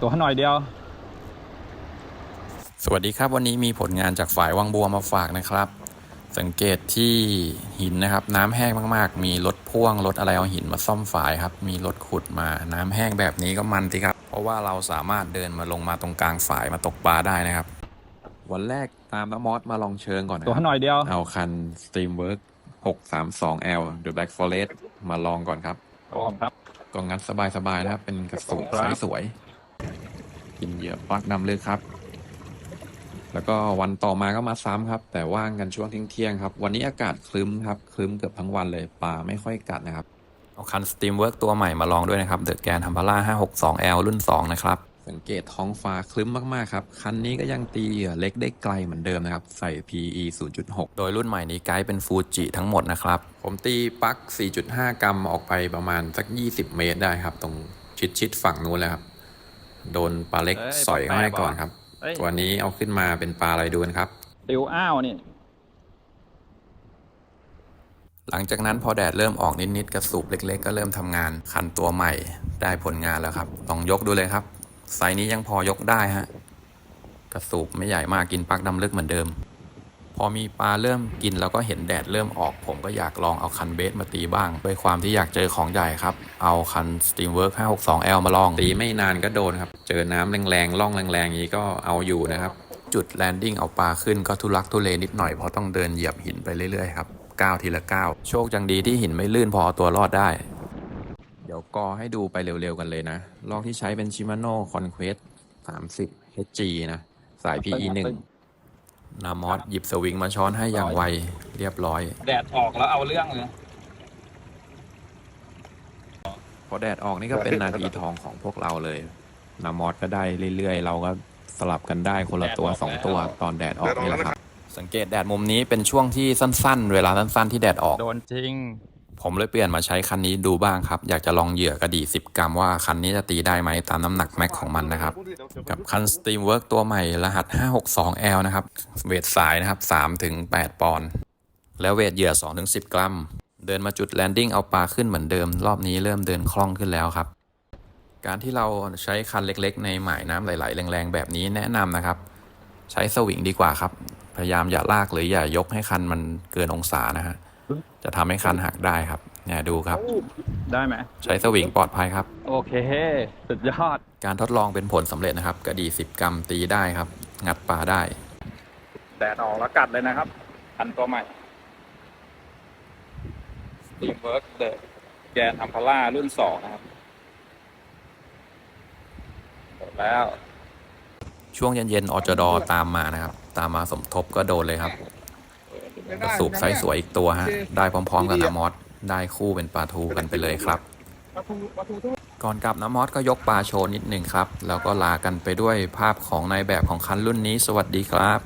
ตัวหน่อยเดียว สวัสดีครับวันนี้มีผลงานจากฝ่ายวังบัวมาฝากนะครับ สังเกตที่หินนะครับ น้ำแห้งมากๆ มีรถพ่วงรถอะไรเอาหินมาซ่อมฝายครับ มีรถขุดมาน้ำแห้งแบบนี้ก็มันสิครับ เพราะว่าเราสามารถเดินมาลงมาตรงกลางฝายมาตกปลาได้นะครับ วันแรกตามน้ำมอสมาลองเชิงก่อนนะตัวครับหน่อยเดียวเอาคัน Streamwork 632L The Black Forest มาลองก่อนครับครับก็งัดสบายๆนะครับ เป็นกระสุนครับสายสวยๆ กินเหยื่อปักนำลึกครับ แล้วก็วันต่อมาก็มาซ้ำครับ แต่ว่างกันช่วงเที่ยงๆครับ วันนี้อากาศคลึ้มครับคลึ้มเกือบทั้งวันเลยปลาไม่ค่อยกัดนะครับ เอาคัน Steamwork ตัวใหม่มาลองด้วยนะครับ The Gan t a m p a l a 562L รุ่น 2 นะครับสังเกตท้องฟ้าคลึ้มมากๆครับ คันนี้ก็ยังตีเหยื่อเล็กได้ไกลเหมือนเดิมนะครับ ใส่ PE 0.6 โดยรุ่นใหม่นี้ไกด์เป็นฟูจิทั้งหมดนะครับ ผมตีปลั๊ก4.5 กรัมออกไปประมาณสัก 20 เมตรได้ครับ ตรงชิดๆฝั่งนู้นเลยครับ โดนปลาเล็กเอ้ยสอยเข้าให้แปลกๆก่อนครับเอ้ยตัวนี้เอาขึ้นมาเป็นปลาอะไรดูกันครับติวอ้าวนี่ หลังจากนั้นพอแดดเริ่มออกนิดๆกระสูบเล็ก ๆ ก็เริ่มทำงาน คันตัวใหม่ได้ผลงานแล้วครับลองยกดูเลยครับไซส์นี้ยังพอยกได้ฮะกระสูบไม่ใหญ่มากกินปลักดำลึกเหมือนเดิม พอมีปลาเริ่มกินแล้วก็เห็นแดดเริ่มออก ผมก็อยากลองเอาคันเบสมาตีบ้าง ด้วยความที่อยากเจอของใหญ่ครับ เอาคัน Steamwork 562L มาลอง ตีไม่นานก็โดนครับ เจอน้ำแรงๆล่องแรงๆอย่างนี้ก็เอาอยู่นะครับ จุดแลนดิ้งเอาปลาขึ้นก็ทุลักทุเลนิดหน่อยเพราะต้องเดินเหยียบหินไปเรื่อยๆครับก้าวทีละก้าวโชคจังดีที่หินไม่ลื่นพอเอาตัวรอดได้ เดี๋ยวกอให้ดูไปเร็วๆกันเลยนะลอกที่ใช้เป็น Shimano Conquest 30 HG นะ สาย PE 1 นามอสหยิบสวิงมาช้อนให้อย่างไว เรียบร้อย แดดออกแล้วเอาเรื่องเลย พอแดดออกนี่ก็เป็นนาทีทองของพวกเราเลยนามอสก็ได้เรื่อยๆ เราก็สลับกันได้คนละตัวแดดออกสองตัวแล้วตอนแดดออกนี่แหละครับ สังเกตแดดมุมนี้เป็นช่วงที่สั้น ๆ เวลาสั้นๆที่แดดออก โดนจริง ผมเลยเปลี่ยนมาใช้คันนี้ดูบ้างครับ อยากจะลองเหยื่อกระดี่ 10 กรัมว่าคันนี้จะตีได้ไหมตามน้ำหนักแม็กของมันนะครับ กับคัน Steamwork ตัวใหม่รหัส 562L นะครับ เวทสายนะครับ3ถึง8ปอนด์แล้วเวทเหยื่อ2ถึง10 กรัม เดินมาจุดแลนดิ้งเอาปลาขึ้นเหมือนเดิม รอบนี้เริ่มเดินคล่องขึ้นแล้วครับ การที่เราใช้คันเล็กๆ ในหมายน้ำไหลๆแรงๆ แบบนี้แนะนำนะครับ ใช้สวิงดีกว่าครับ พยายามอย่าลากหรืออย่ายกให้คันมันเกินองศานะฮะ จะทำให้คันหักได้ครับ เนี่ยดูครับ ได้ไหมใช้สวิงปลอดภัยครับ โอเค สุดยอด การทดลองเป็นผลสำเร็จนะครับกระดี่10กรัมตีได้ครับ งัดปลาได้แดดออกแล้วกัดเลยนะครับอันตัวใหม่ Steamwork The แกนอัมพาร่ารุ่นสองนะครับหมดแล้ว ช่วงเย็นๆอจดอตามมานะครับ ตามมาสมทบก็โดนเลยครับ กระสูบไซส์สวยอีกตัวฮะ ได้พร้อมๆกับน้ำมอสได้คู่เป็นปลาทูกันไปเลยครับ ก่อนกลับน้ำมอสก็ยกปลาโชว์นิดหนึ่งครับ แล้วก็ลากันไปด้วยภาพของนายแบบของคันรุ่นนี้ สวัสดีครับ